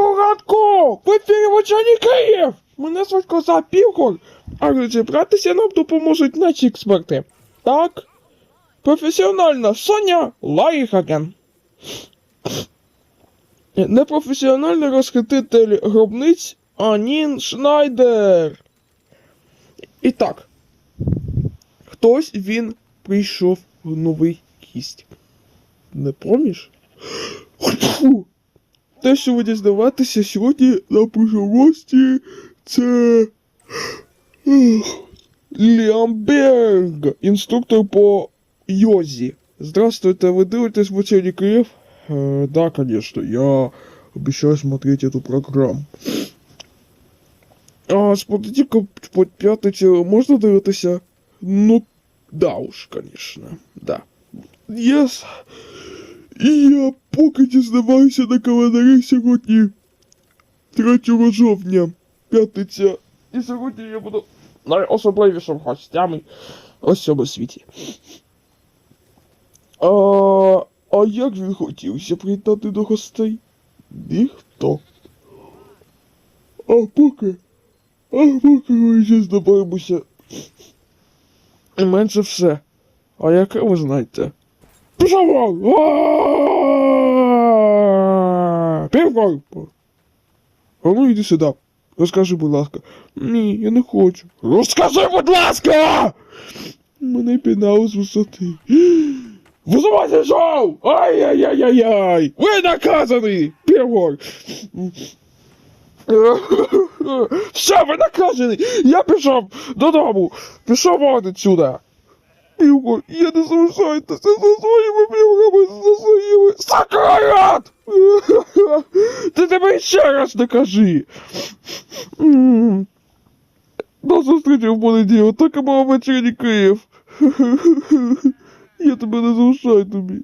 Доброго ранку! В Київ! Мене звуть Коза а розібратися нам допоможуть наші експерти. Так? Професіональна Соня Лайгаген. Непрофесіональний розхититель гробниць Анін Шнайдер. І так. Хтось він прийшов в новий кість. Не помніш? Фу. Те, що ви дізнаватися сьогодні на поживості, це. Ех, Ліамберг, інструктор по йозі. Здравствуйте, вы дивитесь в учебе Киев? Э, да, конечно, я обещаю смотреть эту программу. А з понеділка по п'ятницю можна дивитися? Ну, да уж, конечно, да. Yes. І я поки дізнаваюся на календарі сьогодні 3 жовтня, п'ятниця. І сьогодні я буду найособливішим гостями у цьому світі. А, а як він хотівся приєднати до гостей? Ніхто. А поки. А поки ми ще здобаємося. І менше все. А яке ви знаєте? Пішов вон! А! Ну йди сюди. Розкажи, будь ласка. Ні, я не хочу. Розкажи, будь ласка! Мене пінали з висоти. Визивайте шоу! Ай-яй-яй-яй-яй! Ви наказаний! Півгор! Все, ви наказаний! Я пішов додому! Пішов вон отсюда! Півгор, я не залишайтеся за своїми півгами, за своїми... Сакарат! Ти тебе ще раз не кажи! До зустрічі в понеділок, так і вечірній Київ. Я тебе не залишаю тобі.